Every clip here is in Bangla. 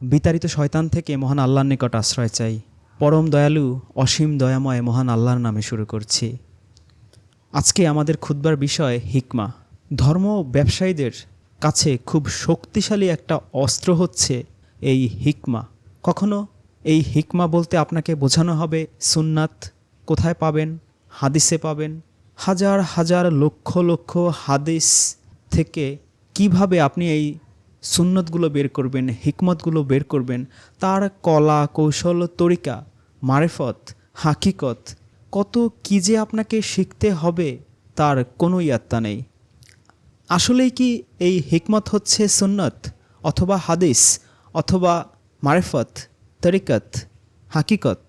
বিতাড়িত শয়তান থেকে মহান আল্লাহর নিকট আশ্রয় চাই। পরম দয়ালু, অসীম দয়াময় মহান আল্লাহর নামে শুরু করছি। আজকে আমাদের খুদবার বিষয় হিকমা। ধর্ম ব্যবসায়ীদের কাছে খুব শক্তিশালী একটা অস্ত্র হচ্ছে এই হিকমা। কখনো এই হিকমা বলতে আপনাকে বোঝানো হবে সুন্নাত কোথায় পাবেন, হাদিসে পাবেন, হাজার হাজার লক্ষ লক্ষ হাদিস থেকে কীভাবে আপনি এই সুন্নতগুলো বের করবেন, হিকমতগুলো বের করবেন, তার কলা, কৌশল, তরিকা, মারেফত, হাকিকত, কত কী যে আপনাকে শিখতে হবে, তার কোনো ইয়াত্তা নেই। আসলেই কি এই হিকমত হচ্ছে সুন্নত অথবা হাদিস অথবা মারেফত, তরিকত, হাকিকত?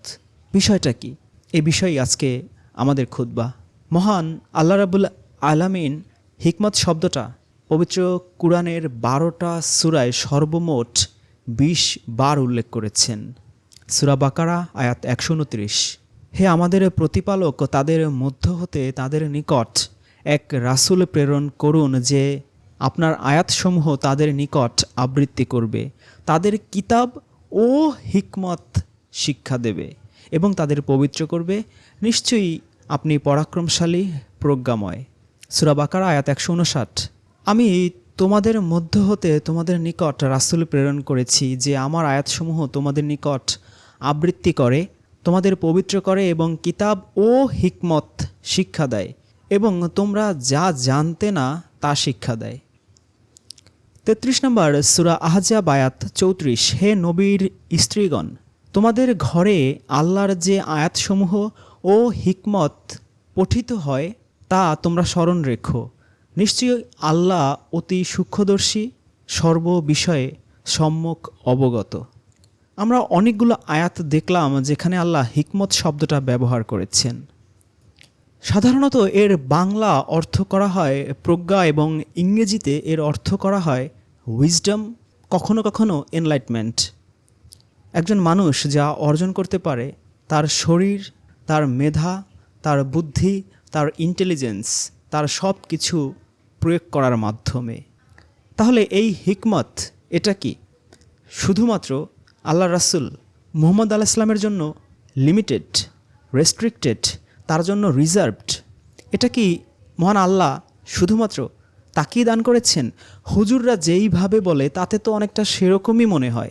বিষয়টা কি? এ বিষয়ে আজকে আমাদের খুতবা। মহান আল্লাহ রাবুল আলামিন হিকমত শব্দটা পবিত্র কুরআনের বারোটা সুরায় সর্বমোট বিশ বার উল্লেখ করেছেন। সুরা বাকারা, আয়াত একশো উনত্রিশ। হে আমাদের প্রতিপালক, তাদের মধ্য হতে তাদের নিকট এক রাসূল প্রেরণ করুন যে আপনার আয়াতসমূহ তাদের নিকট আবৃত্তি করবে। তাদের কিতাব ও হিকমত শিক্ষা দেবে এবং তাদের পবিত্র করবে। নিশ্চয়ই আপনি পরাক্রমশালী, প্রজ্ঞাময়। সুরাবাকার আয়াত একশো উনষাট। আমি তোমাদের মধ্য হতে তোমাদের নিকট রাসূল প্রেরণ করেছি যে আমার আয়াতসমূহ তোমাদের নিকট আবৃত্তি করে, তোমাদের পবিত্র করে এবং কিতাব ও হিকমত শিক্ষা দেয় এবং তোমরা যা জানতে না তা শিক্ষা দেয়। তেত্রিশ নম্বর সুরা আহজা বায়াত চৌত্রিশ, হে নবীর স্ত্রীগণ, তোমাদের ঘরে আল্লাহর যে আয়াতসমূহ ও হিকমত পঠিত হয় তা তোমরা স্মরণ রেখো। নিশ্চয়ই আল্লাহ অতি সূক্ষ্মদর্শী সর্ব বিষয়ে সম্যক অবগত। আমরা অনেকগুলো আয়াত দেখলাম যেখানে আল্লাহ হিকমত শব্দটা ব্যবহার করেছেন। সাধারণত এর বাংলা অর্থ করা হয় প্রজ্ঞা এবং ইংরেজিতে এর অর্থ করা হয় উইজডম কখনো কখনো এনলাইটমেন্ট একজন মানুষ যা অর্জন করতে পারে, তার শরীর, তার মেধা, তার বুদ্ধি, তার ইন্টেলিজেন্স তার সব কিছু প্রয়োগ করার মাধ্যমে। তাহলে এই হিকমত এটা কি? শুধুমাত্র আল্লাহ রাসুল মুহম্মদ আল্লাহ ইসলামের জন্য লিমিটেড রেস্ট্রিক্টেড তার জন্য রিজার্ভড এটা কি মহান আল্লাহ শুধুমাত্র তাকেই দান করেছেন? হুজুররা যেইভাবে বলে, তাতে তো অনেকটা সেরকমই মনে হয়।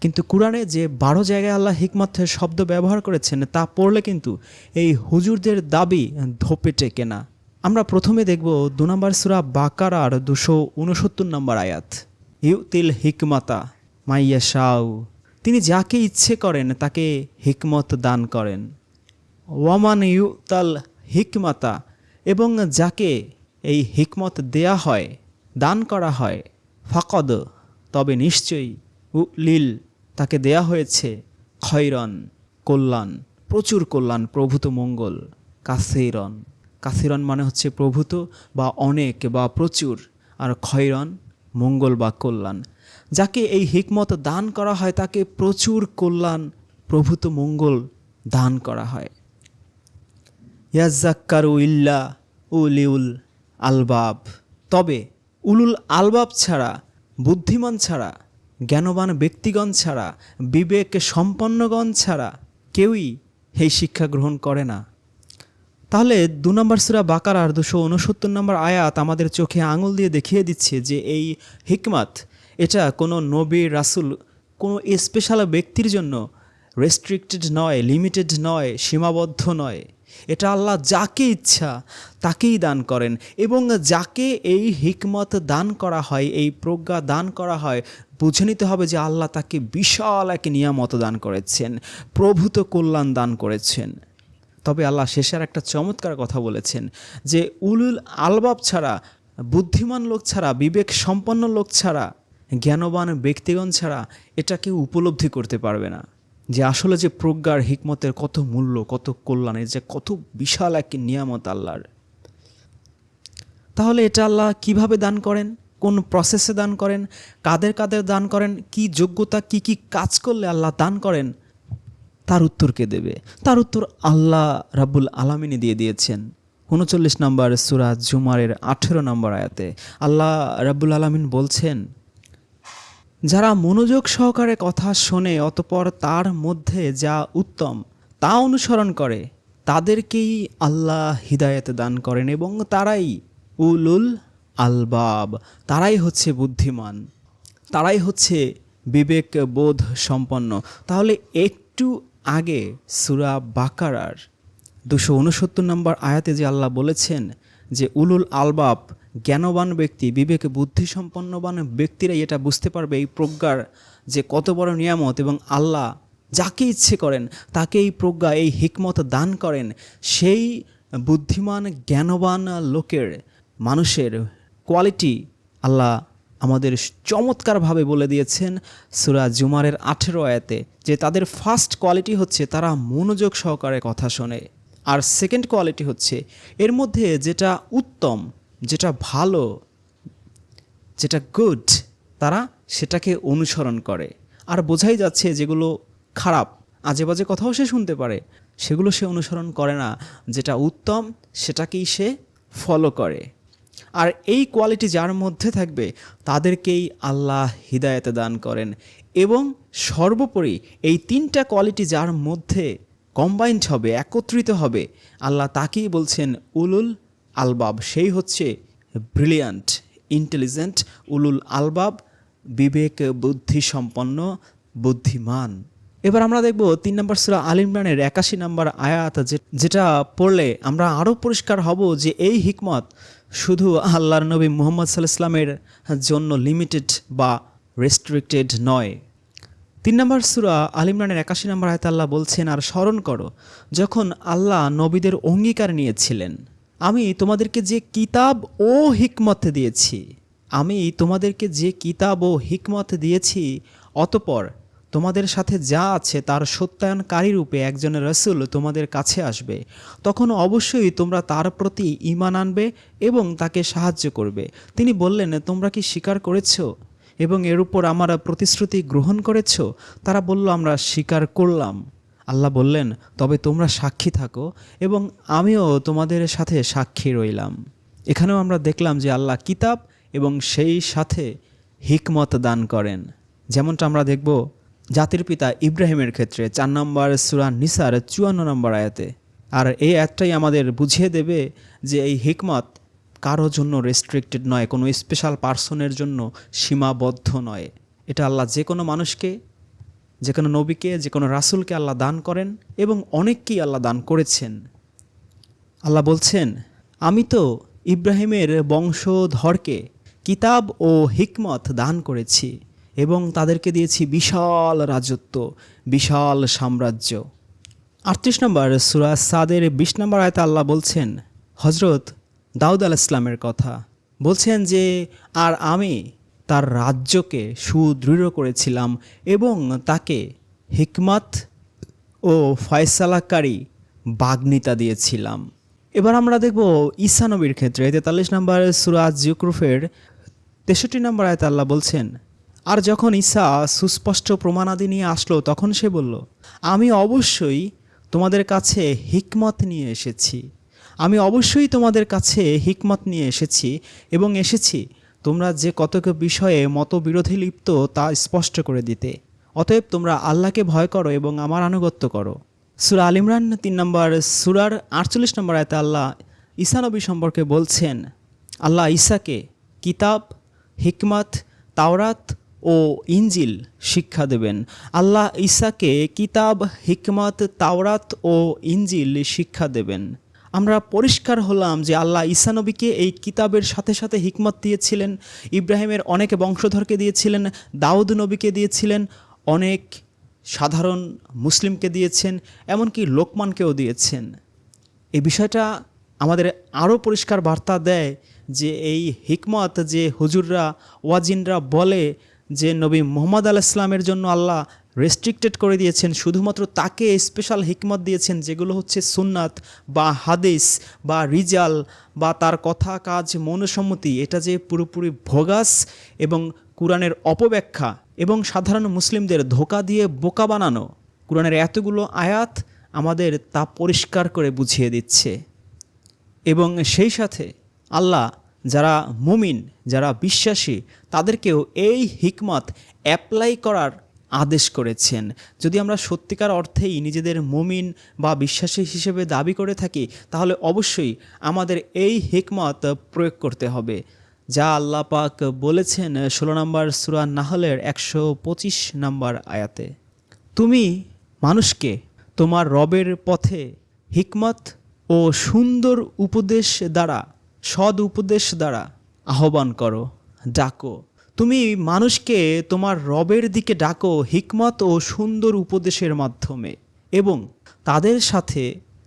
কিন্তু কোরআনে যে বারো জায়গায় আল্লাহ হিকমতের শব্দ ব্যবহার করেছেন, তা পড়লে কিন্তু এই হুজুরদের দাবি ধোপে টেকে না আমরা প্রথমে দেখব দু নম্বর সুরা বাকারার দুশো উনসত্তর নম্বর আয়াত। ইউতিল হিকমাতা মাইয়া শাউ তিনি যাকে ইচ্ছে করেন তাকে হিকমত দান করেন। ওয়ামান ইউতাল হিকমাতা এবং যাকে এই হিকমত দেয়া হয়, দান করা হয়, ফাকদ, তবে নিশ্চয়ই উ লিল তাকে দেয়া হয়েছে খয়রন কল্যাণ, প্রচুর কল্যাণ, প্রভূত মঙ্গল কাসিরন কাসিরন মানে হচ্ছে প্রভূত বা অনেক বা প্রচুর, আর খয়রন মঙ্গল বা কল্যাণ। যাকে এই হিকমত দান করা হয়, তাকে প্রচুর কল্যাণ, প্রভূত মঙ্গল দান করা হয়। ইয়াজ্জাক্কারু ইল্লা উলিউল আলবাব। তবে উলুল আলবাব ছাড়া, বুদ্ধিমান ছাড়া, জ্ঞানবান ব্যক্তিগণ ছাড়া, বিবেক সম্পন্নগণ ছাড়া কেউই এই শিক্ষা গ্রহণ করে না। তাহলে দু নম্বর সুরা বাকার আর দুশো উনসত্তর নম্বর আয়াত আমাদের চোখে আঙুল দিয়ে দেখিয়ে দিচ্ছে যে এই হিকমাত, এটা কোনো নবী, রাসুল, কোনো স্পেশাল ব্যক্তির জন্য রেস্ট্রিক্টেড নয় লিমিটেড নয়, সীমাবদ্ধ নয়। এটা আল্লাহ যাকে ইচ্ছা তাকেই দান করেন এবং যাকে এই হিকমত দান করা হয়, এই প্রজ্ঞা দান করা হয়, বুঝে নিতে হবে যে আল্লাহ তাকে বিশাল এক নিয়ামত দান করেছেন, প্রভূত কল্যাণ দান করেছেন। তবে আল্লাহ শেষের একটা চমৎকার কথা বলেছেন যে উলুল আলবাব ছাড়া, বুদ্ধিমান লোক ছাড়া, বিবেক সম্পন্ন লোক ছাড়া, জ্ঞানবান ব্যক্তিগণ ছাড়া এটা কেউ উপলব্ধি করতে পারবে না। যে আসলে যে প্রজ্ঞার হিকমতের কত মূল্য, কত কল্যাণের যে কত বিশাল এক নিয়ামত আল্লাহর। তাহলে এটা আল্লাহ কীভাবে দান করেন? কোন প্রসেসে দান করেন? কাদের কাদের দান করেন? কি যোগ্যতা, কি কি কাজ করলে আল্লাহ দান করেন? তার উত্তর কে দেবে? তার উত্তর আল্লাহ রাব্বুল আলামিনে দিয়ে দিয়েছেন। উনচল্লিশ নম্বর সুরাজ জুমারের আঠেরো নম্বর আয়াতে আল্লাহ রাব্বুল আলামিন বলছেন, যারা মনোযোগ সহকারে কথা শোনে অতপর তার মধ্যে যা উত্তম, তা অনুসরণ করে। তাদেরকেই আল্লাহ হিদায়ত দান করেন এবং তারাই উলুল আলবাব, তারাই হচ্ছে বুদ্ধিমান, তারাই হচ্ছে বিবেক বোধ সম্পন্ন তাহলে একটু আগে সুরা বাকারার দুশো উনসত্তর নম্বর আয়াতে যে আল্লাহ বলেছেন যে উলুল আলবাব জ্ঞানবান ব্যক্তি, বিবেকে বুদ্ধি সম্পন্নবান ব্যক্তিরাই এটা বুঝতে পারবে এই প্রজ্ঞার যে কত বড় নিয়ামত এবং আল্লাহ যাকে ইচ্ছে করেন, তাকে এই প্রজ্ঞা, এই হিকমত দান করেন, সেই বুদ্ধিমান, জ্ঞানবান লোকের, মানুষের কোয়ালিটি আল্লাহ আমাদের চমৎকারভাবে বলে দিয়েছেন সুরা জুমারের আঠেরো আয়াতে যে তাদের ফার্স্ট কোয়ালিটি হচ্ছে তারা মনোযোগ সহকারে কথা শোনে। আর সেকেন্ড কোয়ালিটি হচ্ছে এর মধ্যে যেটা উত্তম, যেটা ভালো, যেটা গুড তারা সেটাকে অনুসরণ করে। আর বোঝাই যাচ্ছে যেগুলো খারাপ, আজে বাজে কথাও সে শুনতে পারে। সেগুলো সে অনুসরণ করে না, যেটা উত্তম, সেটাকেই সে ফলো করে। আর এই কোয়ালিটি যার মধ্যে থাকবে, তাদেরকেই আল্লাহ হিদায়ত দান করেন। এবং সর্বোপরি এই তিনটা কোয়ালিটি যার মধ্যে কম্বাইন্ড হবে, একত্রিত হবে, আল্লাহ তাকেই বলছেন উলুল আলবাব। সেই হচ্ছে ব্রিলিয়ান্ট ইন্টেলিজেন্ট উলুল আলবাব, বিবেক বুদ্ধি সম্পন্ন বুদ্ধিমান। এবার আমরা দেখব তিন নম্বর সুরা আল ইমরানের একাশি নম্বর আয়াত যেটা পড়লে আমরা আরও পরিষ্কার হব যে এই হিকমত শুধু আল্লাহর নবী মুহাম্মদ সাল্লাহ ইসলামের জন্য লিমিটেড বা রেস্ট্রিক্টেড নয়। তিন নম্বর সুরা আল ইমরানের একাশি নম্বর আয়তে আল্লাহ বলছেন, আর স্মরণ করো, যখন আল্লাহ নবীদের অঙ্গীকার নিয়েছিলেন, আমি তোমাদেরকে যে কিতাব ও হিকমত দিয়েছি, আমি তোমাদেরকে যে কিতাব ও হিকমত দিয়েছি, অতপর তোমাদের সাথে যা আছে তার সত্যায়নকারী রূপে একজন রসুল তোমাদের কাছে আসবে। তখন অবশ্যই তোমরা তার প্রতি ঈমান আনবে এবং তাকে সাহায্য করবে। তিনি বললেন, তোমরা কি স্বীকার করেছ এবং এর উপর আমার প্রতিশ্রুতি গ্রহণ করেছ? তারা বলল, আমরা স্বীকার করলাম। আল্লাহ বললেন, তবে তোমরা সাক্ষী থাকো এবং আমিও তোমাদের সাথে সাক্ষী রইলাম। এখানেও আমরা দেখলাম যে আল্লাহ কিতাব এবং সেই সাথে হিকমত দান করেন। যেমনটা আমরা দেখব জাতির পিতা ইব্রাহিমের ক্ষেত্রে চার নম্বর সুরা নিসার চুয়ান্ন নম্বর আয়াতে। আর এই অ্যাডটাই আমাদের বুঝিয়ে দেবে যে এই হিকমত কারও জন্য রেস্ট্রিক্টেড নয়, কোনো স্পেশাল পার্সনের জন্য সীমাবদ্ধ নয়। এটা আল্লাহ যে কোনো মানুষকে, যে কোনো নবীকে, যে কোনো রাসুলকে আল্লাহ দান করেন এবং অনেককেই আল্লাহ দান করেছেন। আল্লাহ বলছেন, আমি তো ইব্রাহিমের বংশধরকে কিতাব ও হিকমত দান করেছি। এবং তাদেরকে দিয়েছি বিশাল রাজত্ব, বিশাল সাম্রাজ্য। আটত্রিশ নম্বর সুরা সাদের বিশ নম্বর আয়তে আল্লাহ বলছেন হজরত দাউদ আল ইসলামের কথা। বলছেন যে, আর আমি তার রাজ্যকে সুদৃঢ় করেছিলাম এবং তাকে হিকমত ও ফয়সালাকারী বাগ্নিতা দিয়েছিলাম। এবার আমরা দেখব ঈসা নবীর ক্ষেত্রে তেতাল্লিশ নম্বর সুরাজ জিউক্রুফের তেষট্টি নম্বর আয়তে আল্লাহ বলছেন আর যখন ঈসা সুস্পষ্ট প্রমাণাদি নিয়ে আসলো, তখন সে বলল, আমি অবশ্যই তোমাদের কাছে হিকমত নিয়ে এসেছি। আমি অবশ্যই তোমাদের কাছে হিকমত নিয়ে এসেছি এবং এসেছি তোমরা যে কতক বিষয়ে মতবিরোধী লিপ্ত তা স্পষ্ট করে দিতে। অতএব তোমরা আল্লাহকে ভয় করো এবং আমার আনুগত্য করো। সুরা আল ইমরান তিন নম্বর, সুরার আটচল্লিশ নম্বর আয়তে আল্লাহ ঈসা নবী সম্পর্কে বলছেন, আল্লাহ ঈসাকে কিতাব, হিকমত, তাওরাত ও ইঞ্জিল শিক্ষা দেবেন। আল্লাহ ঈসাকে কিতাব, হিকমত, তাওরাত ও ইঞ্জিল শিক্ষা দেবেন। আমরা পরিষ্কার হলাম যে আল্লাহ ঈসা নবীকে এই কিতাবের সাথে সাথে হিকমত দিয়েছিলেন, ইব্রাহিমের অনেক বংশধরকে দিয়েছিলেন, দাউদ নবীকে দিয়েছিলেন, অনেক সাধারণ মুসলিমকে দিয়েছেন, এমনকি লোকমানকেও দিয়েছেন। এই বিষয়টা আমাদের আরও পরিষ্কার বার্তা দেয় যে এই হিকমত যে হুজুররা, ওয়াজিনরা বলে যে নবী মোহাম্মদ আল ইসলামের জন্য আল্লাহ রেস্ট্রিক্টেড করে দিয়েছেন, শুধুমাত্র তাকে স্পেশাল হিকমত দিয়েছেন, যেগুলো হচ্ছে সুন্নাত বা হাদিস বা রিজাল বা তার কথা, কাজ, মনসম্মতি, এটা যে পুরোপুরি ভোগাস এবং কোরআনের অপব্যাখ্যা এবং সাধারণ মুসলিমদের ধোকা দিয়ে বোকা বানানো, কোরআনের এতগুলো আয়াত আমাদের তা পরিষ্কার করে বুঝিয়ে দিচ্ছে। এবং সেই সাথে আল্লাহ যারা মুমিন, যারা বিশ্বাসী, তাদেরকেও এই হিকমত অ্যাপ্লাই করার আদেশ করেছেন। যদি আমরা সত্যিকার অর্থেই নিজেদের মুমিন বা বিশ্বাসী হিসেবে দাবি করে থাকি, তাহলে অবশ্যই আমাদের এই হিকমত প্রয়োগ করতে হবে। যা আল্লাহ পাক বলেছেন ষোলো নম্বর সুরা নাহলের একশো পঁচিশ নম্বর আয়াতে। তুমি মানুষকে তোমার রবের পথে হিকমত ও সুন্দর উপদেশ দ্বারা সদ উপদেশ দ্বারা আহ্বান করো, ডাকো। তুমি মানুষকে তোমার রবের দিকে ডাকো হিকমত ও সুন্দর উপদেশের মাধ্যমে এবং তাদের সাথে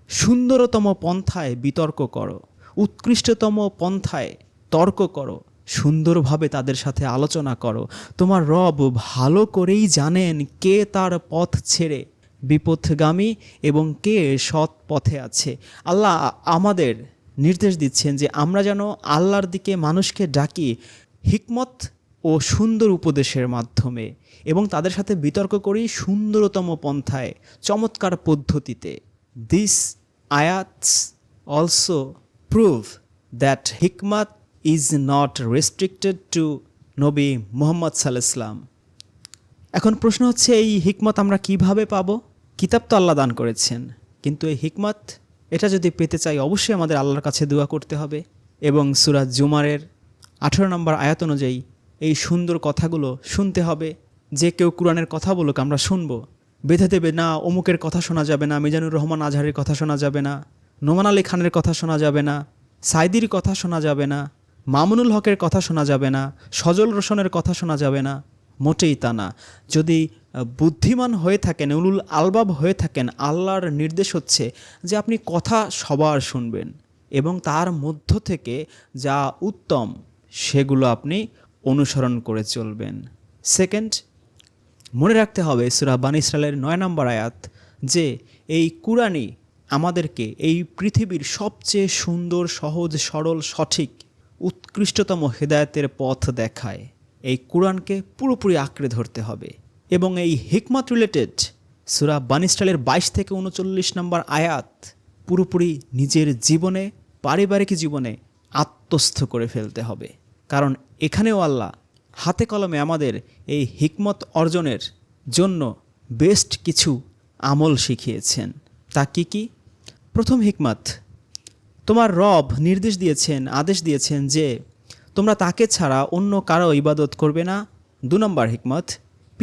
সুন্দরতম পন্থায় বিতর্ক করো, উৎকৃষ্টতম পন্থায় তর্ক করো, সুন্দরভাবে তাদের সাথে আলোচনা করো। তোমার রব ভালো করেই জানেন কে তার পথ ছেড়ে বিপথগামী এবং কে সৎ পথে আছে। আল্লাহ আমাদের নির্দেশ দিচ্ছেন যে আমরা যেন আল্লাহর দিকে মানুষকে ডাকি হিকমত ও সুন্দর উপদেশের মাধ্যমে এবং তাদের সাথে বিতর্ক করি সুন্দরতম পন্থায়, চমৎকার পদ্ধতিতে। দিস আয়াতস অলসো প্রুভ দ্যাট হিকমত ইজ নট রেস্ট্রিক্টেড টু নবী মোহাম্মদ সাল্লাম এখন প্রশ্ন হচ্ছে, এই হিকমত আমরা কীভাবে পাবো? কিতাব তো আল্লাহ দান করেছেন, কিন্তু এই হিকমত এটা যদি পেতে চাই, অবশ্যই আমাদের আল্লাহর কাছে দোয়া করতে হবে। এবং সুরাজ জুমারের আঠেরো নম্বর আয়াত অনুযায়ী এই সুন্দর কথাগুলো শুনতে হবে। যে কেউ কোরআনের কথা বলুক, আমরা শুনব। বেঁধে দেবে না, অমুকের কথা শোনা যাবে না, মিজানুর রহমান আজহারের কথা শোনা যাবে না, নোমান আলী খানের কথা শোনা যাবে না, সাইদির কথা শোনা যাবে না, মামুনুল হকের কথা শোনা যাবে না, সজল রোশনের কথা শোনা যাবে না, মোটেই তা না। যদি বুদ্ধিমান হয়ে থাকেন, উলুল আলবাব হয়ে থাকেন, আল্লাহর নির্দেশ হচ্ছে যে আপনি কথা সবার শুনবেন এবং তার মধ্য থেকে যা উত্তম সেগুলো আপনি অনুসরণ করে চলবেন। সেকেন্ড মনে রাখতে হবে সুরা বান ইসরায়েলের নয় নম্বর আয়াত যে এই কুরআনই আমাদেরকে এই পৃথিবীর সবচেয়ে সুন্দর, সহজ, সরল, সঠিক, উৎকৃষ্টতম হেদায়েতের পথ দেখায়। এই কোরআনকে পুরোপুরি আঁকড়ে ধরতে হবে। এবং এই হিকমত রিলেটেড সুরা বানিস্টালের বাইশ থেকে উনচল্লিশ নম্বর আয়াত পুরোপুরি নিজের জীবনে, পারিবারিক জীবনে আত্মস্থ করে ফেলতে হবে। কারণ এখানেও আল্লাহ হাতে কলমে আমাদের এই হিকমত অর্জনের জন্য বেস্ট কিছু আমল শিখিয়েছেন। তা কি কি? প্রথম হিকমত, তোমার রব নির্দেশ দিয়েছেন, আদেশ দিয়েছেন যে তোমরা তাকে ছাড়া অন্য কারও ইবাদত করবে না। দু নম্বর হিকমত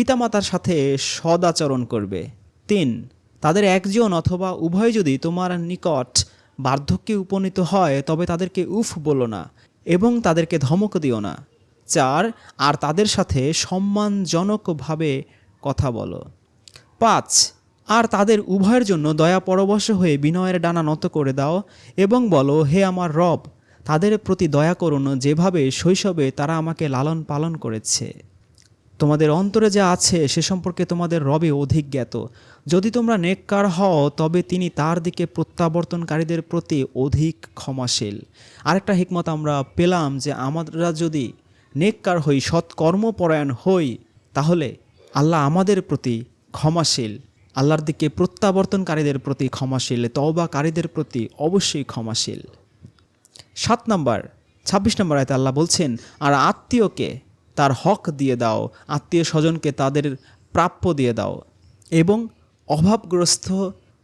পিতামাতার সাথে সদাচরণ করবে। তিন, তাদের একজন অথবা উভয় যদি তোমার নিকট বার্ধক্যে উপনীত হয়, তবে তাদেরকে উফ বলো না এবং তাদেরকে ধমক দিও না। চার, আর তাদের সাথে সম্মানজনকভাবে কথা বলো। পাঁচ, আর তাদের উভয়ের জন্য দয়া পরবশ হয়ে বিনয়ের ডানা নত করে দাও এবং বলো, হে আমার রব, তাদের প্রতি দয়া করুন। যেভাবে শৈশবে তারা আমাকে লালন পালন করেছে। তোমাদের অন্তরে যা আছে, সে সম্পর্কে তোমাদের রবে অধিক জ্ঞাত। যদি তোমরা নেককার হও, তবে তিনি তার দিকে প্রত্যাবর্তনকারীদের প্রতি অধিক ক্ষমাশীল। আরেকটা হিকমত আমরা পেলাম যে, আমরা যদি নেককার হই, সৎকর্মপরায়ণ হই, তাহলে আল্লাহ আমাদের প্রতি ক্ষমাশীল। আল্লাহর দিকে প্রত্যাবর্তনকারীদের প্রতি ক্ষমাশীল, তওবাকারীদের প্রতি অবশ্যই ক্ষমাশীল। সাত নম্বর, ছাব্বিশ নম্বর আয়তে আল্লাহ বলছেন, আর আত্মীয়কে তার হক দিয়ে দাও, আত্মীয় স্বজনকে তাদের প্রাপ্য দিয়ে দাও এবং অভাবগ্রস্ত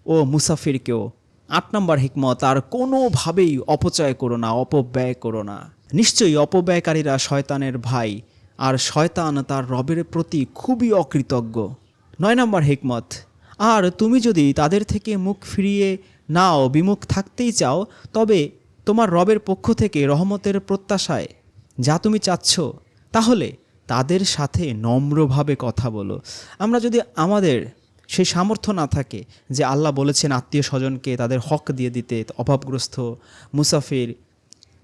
ও মুসাফিরকেও। আট নম্বর হিকমত, আর কোনোভাবেই অপচয় করো না, অপব্যয় করো না। নিশ্চয়ই অপব্যয়কারীরা শয়তানের ভাই, আর শয়তান তার রবের প্রতি খুবই অকৃতজ্ঞ। নয় নম্বর হিকমত, আর তুমি যদি তাদের থেকে মুখ ফিরিয়ে নাও, বিমুখ থাকতেই চাও, তবে তোমার রবের পক্ষ থেকে রহমতের প্রত্যাশায়, যা তুমি চাচ্ছ তাহলে তাদের সাথে নম্রভাবে কথা বলো। আমরা যদি আমাদের সেই সামর্থ্য না থাকে যে আল্লাহ বলেছেন আত্মীয় স্বজনকে তাদের হক দিয়ে দিতে, অভাবগ্রস্ত, মুসাফির,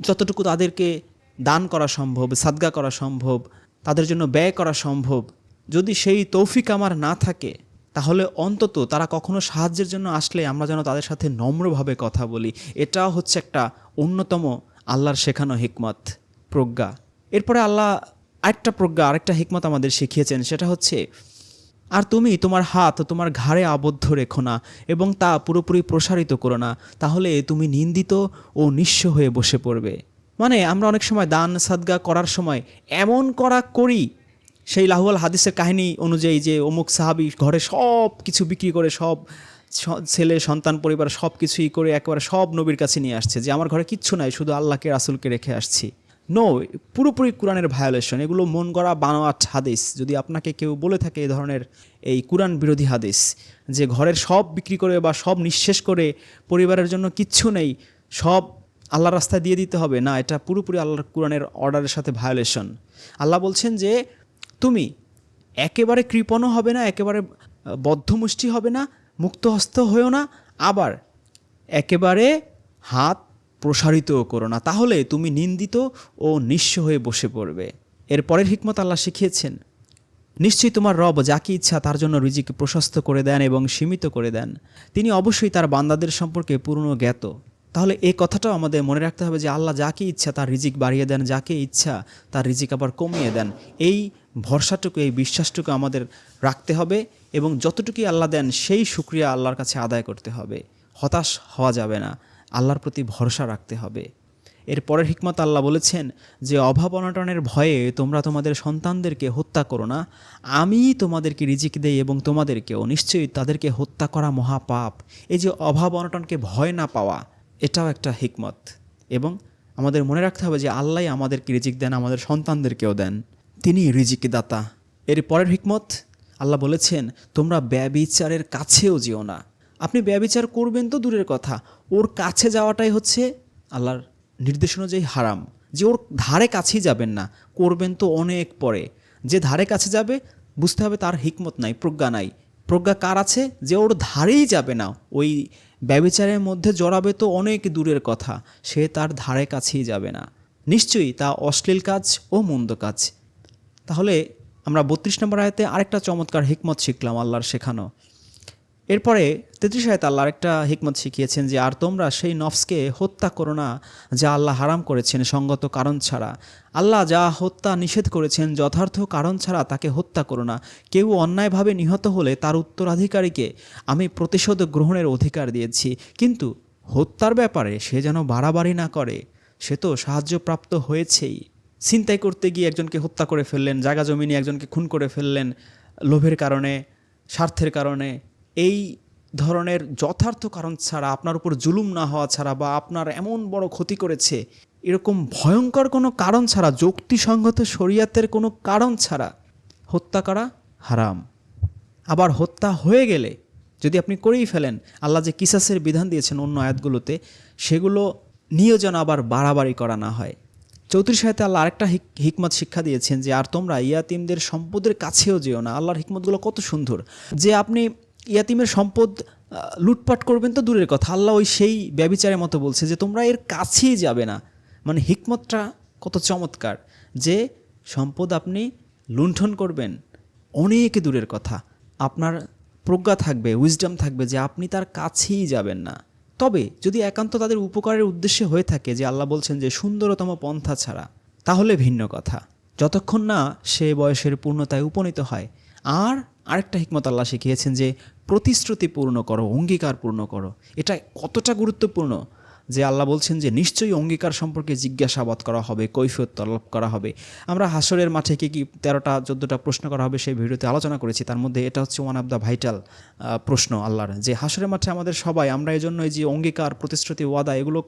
যতটুকু তাদেরকে দান করা সম্ভব, সাদগা করা সম্ভব, তাদের জন্য ব্যয় করা সম্ভব, যদি সেই তৌফিক আমার না থাকে, তাহলে অন্তত তারা কখনো সাহায্যের জন্য আসলে আমরা যেন তাদের সাথে নম্রভাবে কথা বলি। এটাও হচ্ছে একটা অন্যতম আল্লাহর শেখানো হিকমত, প্রজ্ঞা। এরপরে আল্লাহ আরেকটা প্রজ্ঞা, আরেকটা হিকমত আমাদের শিখিয়েছেন, সেটা হচ্ছে, আর তুমি তোমার হাত তোমার ঘাড়ে আবদ্ধ রেখো না এবং তা পুরোপুরি প্রসারিত করো না, তাহলে তুমি নিন্দিত ও নিঃস্ব হয়ে বসে পড়বে। মানে আমরা অনেক সময় দান, সাদগা করার সময় এমন করা করি, সেই লাহুয়াল হাদিসের কাহিনী অনুযায়ী যে অমুক সাহাবি ঘরে সব কিছু বিক্রি করে, সব ছেলে, সন্তান, পরিবার সব কিছুই করে একেবারে সব নবীর কাছে নিয়ে আসছে যে, আমার ঘরে কিচ্ছু নাই, শুধু আল্লাহকে, রাসুলকে রেখে আসছি। নো পুরোপুরি কোরআনের ভায়োলেশন এগুলো মন গড়া বানোয়াট হাদিস। যদি আপনাকে কেউ বলে থাকে এই ধরনের এই কোরআন বিরোধী হাদিস, যে ঘরের সব বিক্রি করে বা সব নিঃশেষ করে পরিবারের জন্য কিচ্ছু নেই, সব আল্লাহর রাস্তায় দিয়ে দিতে হবে, না, এটা পুরোপুরি আল্লাহর কোরআনের অর্ডারের সাথে ভায়োলেশন আল্লাহ বলছেন যে, তুমি একেবারে কৃপণও হবে না, একেবারে বদ্ধমুষ্টি হবে না, মুক্তহস্ত হয়েও না, আবার একেবারে হাত প্রসারিতও করো না, তাহলে তুমি নিন্দিত ও নিঃস্ব হয়ে বসে পড়বে। এর পরের হিকমত আল্লাহ শিখিয়েছেন, নিশ্চয়ই তোমার রব যাকে ইচ্ছা তার জন্য রিজিক প্রশস্ত করে দেন এবং সীমিত করে দেন। তিনি অবশ্যই তার বান্দাদের সম্পর্কে পূর্ণ জ্ঞাত। তাহলে এই কথাটাও আমাদের মনে রাখতে হবে যে আল্লাহ যাকে ইচ্ছা তার রিজিক বাড়িয়ে দেন যাকে ইচ্ছা তার রিজিক আবার কমিয়ে দেন। এই ভরসাটুকু, এই বিশ্বাসটুকু আমাদের রাখতে হবে এবং যতটুকুই আল্লাহ দেন, সেই সুক্রিয়া আল্লাহর কাছে আদায় করতে হবে। হতাশ হওয়া যাবে না। আল্লাহর প্রতি ভরসা রাখতে হবে। এর পরের হিকমত আল্লাহ বলেছেন যে, অভাব অনটনের ভয়ে তোমরা তোমাদের সন্তানদেরকে হত্যা করো না। আমি তোমাদেরকে রিজিক দেই এবং তোমাদেরকেও। নিশ্চয়ই তাদেরকে হত্যা করা মহাপাপ। এই যে অভাব অনটনকে ভয় না পাওয়া, এটাও একটা হিকমত। এবং আমাদের মনে রাখতে হবে যে আল্লাহ আমাদেরকে রিজিক দেন, আমাদের সন্তানদেরকেও দেন। তিনি রিজিক দাতা এর পরের হিকমত আল্লাহ বলেছেন, তোমরা ব্যবিচারের কাছেও যেও না। আপনি ব্যবিচার করবেন তো দূরের কথা। ওর কাছে যাওয়াটাই হচ্ছে আল্লাহর নির্দেশ অনুযায়ী হারাম। যে ওর ধারে কাছেই যাবেন না, করবেন তো অনেক পরে। যে ধারে কাছে যাবে, বুঝতে হবে তার হিকমত নাই, প্রজ্ঞা নাই। প্রজ্ঞা কার আছে? যে ওর ধারেই যাবে না। ওই ব্যবিচারের মধ্যে জড়াবে তো অনেক দূরের কথা। সে তার ধারে কাছেই যাবে না। নিশ্চয়ই তা অশ্লীল কাজ ও মন্দ কাজ। তাহলে আমরা বত্রিশ নম্বর আয়তে আরেকটা চমৎকার হিকমত শিখলাম আল্লাহর শেখানো। এরপরে তেত্রিশ আয়তে আল্লাহ আরেকটা হিকমত শিখিয়েছেন যে, আর তোমরা সেই নফসকে হত্যা করো না যা আল্লাহ হারাম করেছেন সঙ্গত কারণ ছাড়া। আল্লাহ যা হত্যা নিষেধ করেছেন যথার্থ কারণ ছাড়া তাকে হত্যা করো না। কেউ অন্যায়ভাবে নিহত হলে তার উত্তরাধিকারীকে আমি প্রতিশোধ গ্রহণের অধিকার দিয়েছি। কিন্তু হত্যার ব্যাপারে সে যেন বাড়াবাড়ি না করে, সে তো সাহায্যপ্রাপ্ত হয়েছেই। ছিনতাই করতে গিয়ে একজনকে হত্যা করে ফেললেন জাগা জমিনে একজনকে খুন করে ফেললেন, লোভের কারণে, স্বার্থের কারণে। এই ধরনের যথার্থ কারণ ছাড়া, আপনার উপর জুলুম না হওয়া ছাড়া বা আপনার এমন বড় ক্ষতি করেছে, এরকম ভয়ঙ্কর কোনো কারণ ছাড়া, যুক্তিসঙ্গত শরিয়াতের কোনো কারণ ছাড়া হত্যা করা হারাম। আবার হত্যা হয়ে গেলে যদি আপনি করেই ফেলেন, আল্লাহ যে কিসাসের বিধান দিয়েছেন অন্য আয়াতগুলোতে, সেগুলো নিয়েও যেন আবার বাড়াবাড়ি করা না হয়। চৌত্রিশ সাহিত্যে আল্লাহ আরেকটা হিক- হিকমত শিক্ষা দিয়েছেন যে, আর তোমরা ইয়াতিমদের সম্পদের কাছেও যেও না। আল্লাহর হিকমতগুলো কত সুন্দর। যে আপনি ইয়াতিমের সম্পদ লুটপাট করবেন তো দূরের কথা। আল্লাহ ওই সেই ব্যবিচারের মতো বলছে যে, তোমরা এর কাছেই যাবে না। মানে হিকমতটা কত চমৎকার যে, সম্পদ আপনি লুণ্ঠন করবেন অনেক দূরের কথা। আপনার প্রজ্ঞা থাকবে উইজডম থাকবে যে, আপনি তার কাছেই যাবেন না। তবে যদি একান্ত তাদের উপকারের উদ্দেশ্যে হয়ে থাকে যে, আল্লাহ বলছেন যে, সুন্দরতম পন্থা ছাড়া তাহলে ভিন্ন কথা। যতক্ষণ না সে বয়সের পূর্ণতায় উপনীত হয়। আর আরেকটা হিকমত আল্লাহ শিখিয়েছেন যে প্রতিশ্রুতি পূর্ণ করো অঙ্গীকার পূর্ণ করো। এটা কতটা গুরুত্বপূর্ণ? যে আল্লাহ বলছেন যে নিশ্চয়ই অঙ্গীকার সম্পর্কে জিজ্ঞাসাবাদ করা হবে, কৈফিয়ত তলব করা হবে। আমরা হাসরের মাঠে কি কি তেরোটা, চোদ্দোটা প্রশ্ন করা হবে সেই ভিডিওতে আলোচনা করেছি। তার মধ্যে এটা হচ্ছে ওয়ান অফ দ্য ভাইটাল প্রশ্ন আল্লাহর। যে হাসরের মাঠে আমাদের সবাই, আমরা এই জন্য এই যে অঙ্গীকার, প্রতিশ্রুতি, ওয়াদা, এগুলো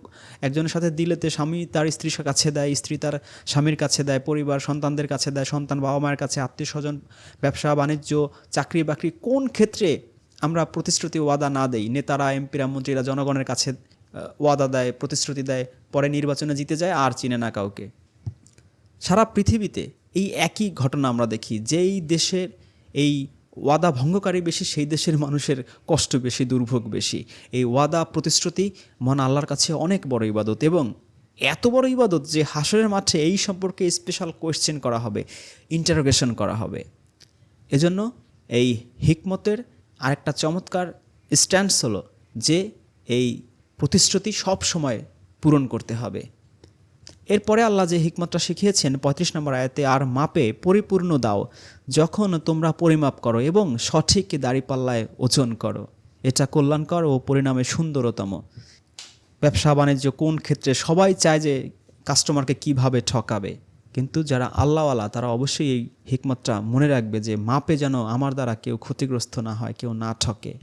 একজনের সাথে দিলেতে স্বামী তার স্ত্রীর কাছে দেয়, স্ত্রী তার স্বামীর কাছে দেয়, পরিবার, সন্তানদের কাছে দেয়, সন্তান বাবা মায়ের কাছে, আত্মীয় স্বজন, ব্যবসা, বাণিজ্য, চাকরি, বাকরি, কোন ক্ষেত্রে আমরা প্রতিশ্রুতি, ওয়াদা না দেই? নেতারা, এমপিরা, মন্ত্রীরা, জনগণের কাছে ওয়াদা দেয়, প্রতিশ্রুতি দেয়, পরে নির্বাচনে জিতে যায়, আর চিনে না কাউকে। সারা পৃথিবীতে এই একই ঘটনা আমরা দেখি, যেই দেশের এই ওয়াদা ভঙ্গকারী বেশি, সেই দেশের মানুষের কষ্ট বেশি, দুর্ভোগ বেশি। এই ওয়াদা, প্রতিশ্রুতি মন আল্লাহর কাছে অনেক বড় ইবাদত এবং এত বড় ইবাদত যে হাসরের মাঠে এই সম্পর্কে স্পেশাল কোয়েশ্চেন করা হবে ইন্টারোগেশন করা হবে। এজন্য এই হিকমতের আরেকটা চমৎকার স্ট্যান্ডস হলো যে এই প্রতিশ্রুতি সব সময় পূরণ করতে হবে। এরপরে আল্লাহ যে হিকমতটা শিখিয়েছেন, পঁয়ত্রিশ নম্বর আয়াতে, আর মাপে পরিপূর্ণ দাও যখন তোমরা পরিমাপ করো এবং সঠিক দাড়িপাল্লায় ওজন করো। এটা কল্যাণকর ও পরিণামে সুন্দরতম। ব্যবসা বাণিজ্য কোন ক্ষেত্রে সবাই চায় যে কাস্টমারকে কীভাবে ঠকাবে? কিন্তু যারা আল্লাহওয়ালা, তারা অবশ্যই এই হিকমতটা মনে রাখবে যে মাপে যেন আমার দ্বারা কেউ ক্ষতিগ্রস্ত না হয়, কেউ না ঠকে।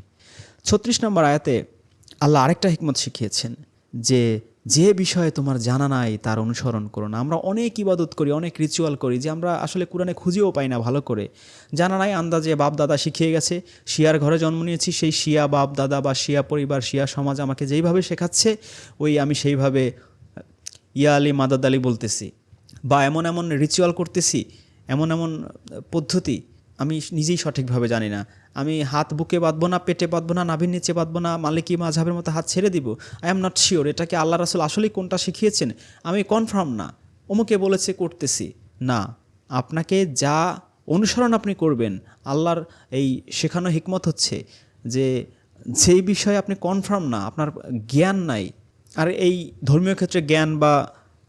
ছত্রিশ নম্বর আয়াতে আল্লাহ আরেকটা হিকমত শিখিয়েছেন যে যে বিষয়ে তোমার জানা নাই, তার অনুসরণ করো না। আমরা অনেক ইবাদত করি, অনেক রিচুয়াল করি যে আমরা আসলে কোরআনে খুঁজেও পাই না ভালো করে। জানা নাই আন্দাজে বাপ দাদা শিখিয়ে গেছে, শিয়ার ঘরে জন্ম নিয়েছি, সেই শিয়া বাপ দাদা বা শিয়া পরিবার, শিয়া সমাজ আমাকে যেইভাবে শেখাচ্ছে, ওই আমি সেইভাবে, ইয়া আলী মাদাদ আলী বলতেছি। বা এমন এমন রিচুয়াল করতেছি, এমন এমন পদ্ধতি, আমি নিজেই সঠিকভাবে জানি না। আমি হাত বুকে বাঁধবো না, পেটে বাঁধবো না, নাভির নিচে বাঁধবো না, মালিকি মাঝাবের মতো হাত ছেড়ে দিব? আই এম নট শিওর এটাকে আল্লাহ রাসুল আসলেই কোনটা শিখিয়েছেন? আমি কনফার্ম না। অমুকে বলেছে, করতেছি। না, আপনাকে যা অনুসরণ আপনি করবেন, আল্লাহর এই শেখানো হিকমত হচ্ছে যে, যেই বিষয়ে আপনি কনফার্ম না, আপনার জ্ঞান নাই। আর এই ধর্মীয় ক্ষেত্রে জ্ঞান বা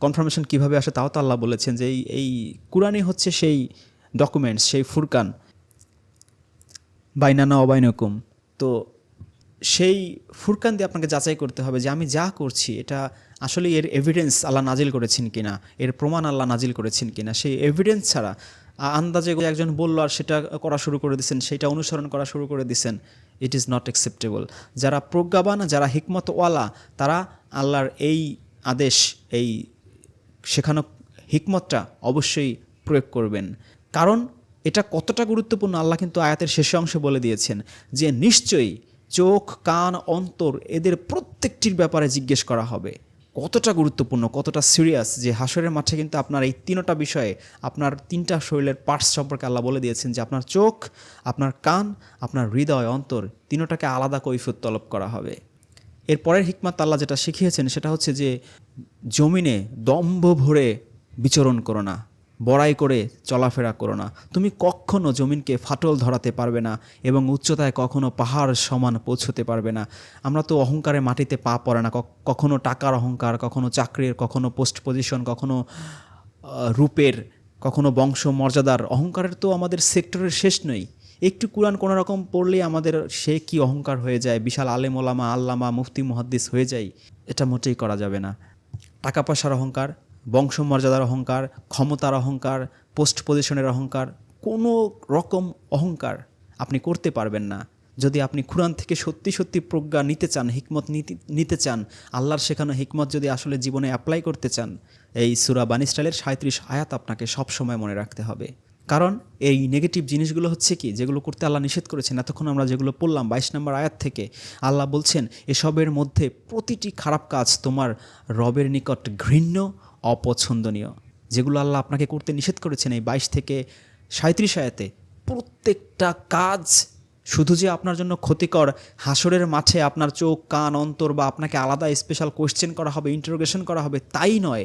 কনফার্মেশন কীভাবে আসে, তাও তো আল্লাহ বলেছেন যে, এই এই কোরআনই হচ্ছে সেই ডকুমেন্টস সেই ফুরকান। বাইনানা অবাইনকুম। তো সেই ফুরকান দিয়ে আপনাকে যাচাই করতে হবে যে আমি যা করছি, এটা আসলে এর এভিডেন্স আল্লাহ নাজিল করেছেন কিনা, এর প্রমাণ আল্লাহ নাজিল করেছেন কিনা, সেই এভিডেন্স ছাড়া আন্দাজে একজন বলল আর সেটা করা শুরু করে দিচ্ছেন সেটা অনুসরণ করা শুরু করে দিচ্ছেন ইট ইজ নট অ্যাকসেপ্টেবল যারা প্রজ্ঞাবান, যারা হিকমতওয়ালা, তারা আল্লাহর এই আদেশ, এই শেখানো হিকমতটা অবশ্যই প্রয়োগ করবেন। কারণ এটা কতটা গুরুত্বপূর্ণ? আল্লাহ কিন্তু আয়াতের শেষে অংশে বলে দিয়েছেন যে নিশ্চয়ই চোখ, কান, অন্তর এদের প্রত্যেকটির ব্যাপারে জিজ্ঞেস করা হবে। কতটা গুরুত্বপূর্ণ, কতটা সিরিয়াস যে হাসরের মাঠে কিন্তু আপনার এই তিনটা বিষয়ে, আপনার তিনটা শরীরের পার্টস সম্পর্কে আল্লাহ বলে দিয়েছেন যে আপনার চোখ, আপনার কান, আপনার হৃদয়, অন্তর, তিনোটাকে আলাদা কৈফিয়ত তলব করা হবে। এর পরের হিকমাত আল্লাহ যেটা শিখিয়েছেন সেটা হচ্ছে যে জমিনে দম্ভ ভরে বিচরণ করো না। বড়াই করে চলাফেরা করো না। তুমি কখনো জমিনকে ফাটল ধরাতে পারবে না এবং উচ্চতায় কখনো পাহাড় সমান পৌঁছতে পারবে না। আমরা তো অহংকারে মাটিতে পা পড়ে না। কখনো টাকার অহংকার, কখনো চাকরির, কখনো পোস্ট পজিশন কখনো রূপের, কখনো বংশ মর্যাদার অহংকারের তো আমাদের সেক্টরের শেষ নেই। একটু কোরআন কোনো রকম পড়লেই আমাদের সে কি অহংকার হয়ে যায়? বিশাল আলেম ওলামা আল্লামা, মুফতি, মুহাদ্দিস হয়ে যায় এটা মোটেই করা যাবে না। টাকা পয়সার অহংকার বংশ মর্যাদার অহংকার, ক্ষমতার অহংকার পোস্ট পজিশনের অহংকার, কোনো রকম অহংকার আপনি করতে পারবেন না। যদি আপনি কোরআন থেকে সত্যি সত্যি প্রজ্ঞা নিতে চান, হিকমত নিতে চান, আল্লাহর শেখানো হিকমত যদি আসলে জীবনে অ্যাপ্লাই করতে চান, এই সুরা বানি স্টাইলের সাঁত্রিশ আয়াত আপনাকে সব সময় মনে রাখতে হবে। কারণ এই নেগেটিভ জিনিসগুলো হচ্ছে কি? যেগুলো করতে আল্লাহ নিষেধ করেছেন, এতক্ষণ আমরা যেগুলো পড়লাম বাইশ নম্বর আয়াত থেকে, আল্লাহ বলছেন, এসবের মধ্যে প্রতিটি খারাপ কাজ তোমার রবের নিকট ঘৃণ্য অপছন্দনীয়, যেগুলো আল্লাহ আপনাকে করতে নিষেধ করেছেন এই বাইশ থেকে সাঁত্রিশ আয়াতে। প্রত্যেকটা কাজ শুধু যে আপনার জন্য ক্ষতিকর, হাসরের মাঠে আপনার চোখ, কান, অন্তর বা আপনাকে আলাদা স্পেশাল কোয়েশ্চেন করা হবে ইন্টারোগেশন করা হবে, তাই নয়।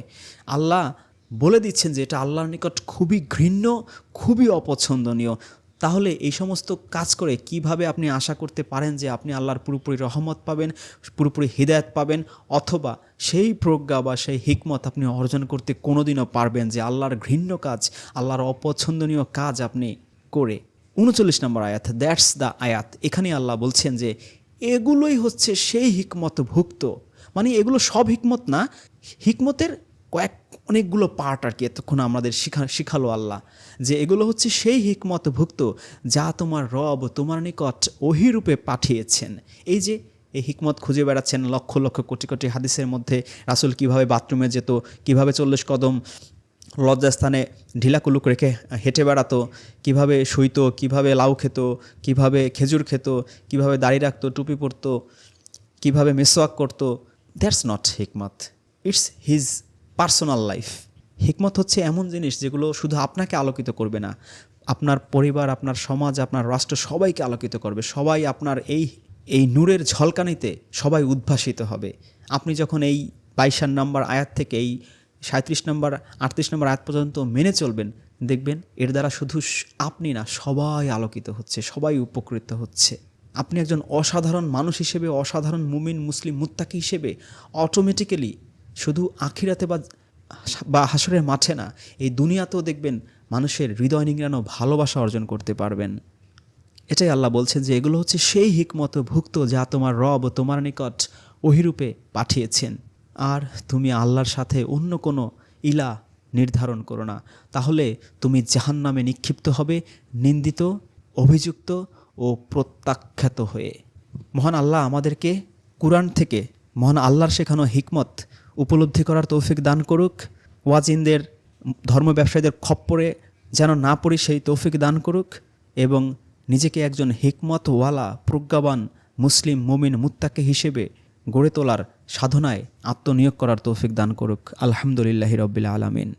আল্লাহ বলে দিচ্ছেন যে এটা আল্লাহর নিকট খুবই ঘৃণ্য, খুবই অপছন্দনীয়। তাহলে এই সমস্ত কাজ করে কীভাবে আপনি আশা করতে পারেন যে আপনি আল্লাহর পুরোপুরি রহমত পাবেন, পুরোপুরি হৃদায়ত পাবেন? অথবা সেই প্রজ্ঞা বা সেই হিকমত আপনি অর্জন করতে কোনোদিনও পারবেন যে আল্লাহর ঘৃণ্য কাজ, আল্লাহর অপছন্দনীয় কাজ আপনি করে। উনচল্লিশ নম্বর আয়াত দ্যাটস দ্য আয়াত। এখানে আল্লাহ বলছেন যে এগুলোই হচ্ছে সেই হিকমত ভুক্ত মানে এগুলো সব হিকমত না, হিকমতের কয়েক অনেকগুলো পার্ট আর কি এতক্ষণ আমাদের শিখা, শিখালো আল্লাহ, যে এগুলো হচ্ছে সেই হিকমত ভুক্ত যা তোমার রব তোমার নিকট ওহিরূপে পাঠিয়েছেন। এই যে এই হিকমত খুঁজে বেড়াচ্ছেন লক্ষ লক্ষ কোটি কোটি হাদিসের মধ্যে, রাসুল কীভাবে বাথরুমে যেত, কীভাবে চল্লিশ কদম লজ্জাস্থানে ঢিলাকুলুক রেখে হেঁটে বেড়াতো, কীভাবে শুইতো, কীভাবে লাউ খেত, কীভাবে খেজুর খেত, কীভাবে দাড়ি রাখতো, টুপি পরতো, কীভাবে মেসোয়াক করতো, that's not হিকমত। It's his personal life. হিকমত হচ্ছে এমন জিনিস যেগুলো শুধু আপনাকে আলোকিত করবে না, আপনার পরিবার, আপনার সমাজ, আপনার রাষ্ট্র সবাইকে আলোকিত করবে। সবাই আপনার এই এই নূরের ঝলকানিতে সবাই উদ্ভাসিত হবে। আপনি যখন এই বাইশান নম্বর আয়াত থেকে এই সাঁত্রিশ নম্বর, আটত্রিশ নম্বর আয়াত পর্যন্ত মেনে চলবেন, দেখবেন এর দ্বারা শুধু আপনি না, সবাই আলোকিত হচ্ছে, সবাই উপকৃত হচ্ছে। আপনি একজন অসাধারণ মানুষ হিসেবে, অসাধারণ মুমিন, মুসলিম, মুত্তাকি হিসেবে অটোমেটিক্যালি শুধু আখিরাতে বা বা হাসরের মাঠে না, এই দুনিয়াতেও দেখবেন মানুষের হৃদয় নিংড়ানো ভালোবাসা অর্জন করতে পারবেন। এটাই আল্লাহ বলছেন যে এগুলো হচ্ছে সেই হিকমত ভুক্ত যা তোমার রব ও তোমার নিকট ওহিরূপে পাঠিয়েছেন। আর তুমি আল্লাহর সাথে অন্য কোনো ইলা নির্ধারণ করো না। তাহলে তুমি জাহান নামে নিক্ষিপ্ত হবে, নিন্দিত, অভিযুক্ত ও প্রত্যাখ্যাত হয়ে। মহান আল্লাহ আমাদেরকে কোরআন থেকে, মহান আল্লাহর শেখানো হিকমত উপলব্ধি করার তৌফিক দান করুক। ওয়াজিনদের, ধর্ম ব্যবসায়ীদের খপ্পরে যেন না পড়ি সেই তৌফিক দান করুক এবং নিজেকে একজন হিকমতওয়ালা, প্রজ্ঞাবান, মুসলিম, মুমিন, মুত্তাকে হিসেবে গড়ে তোলার সাধনায় আত্মনিয়োগ করার তৌফিক দান করুক। আলহামদুলিল্লাহি রব্বিল আলামিন।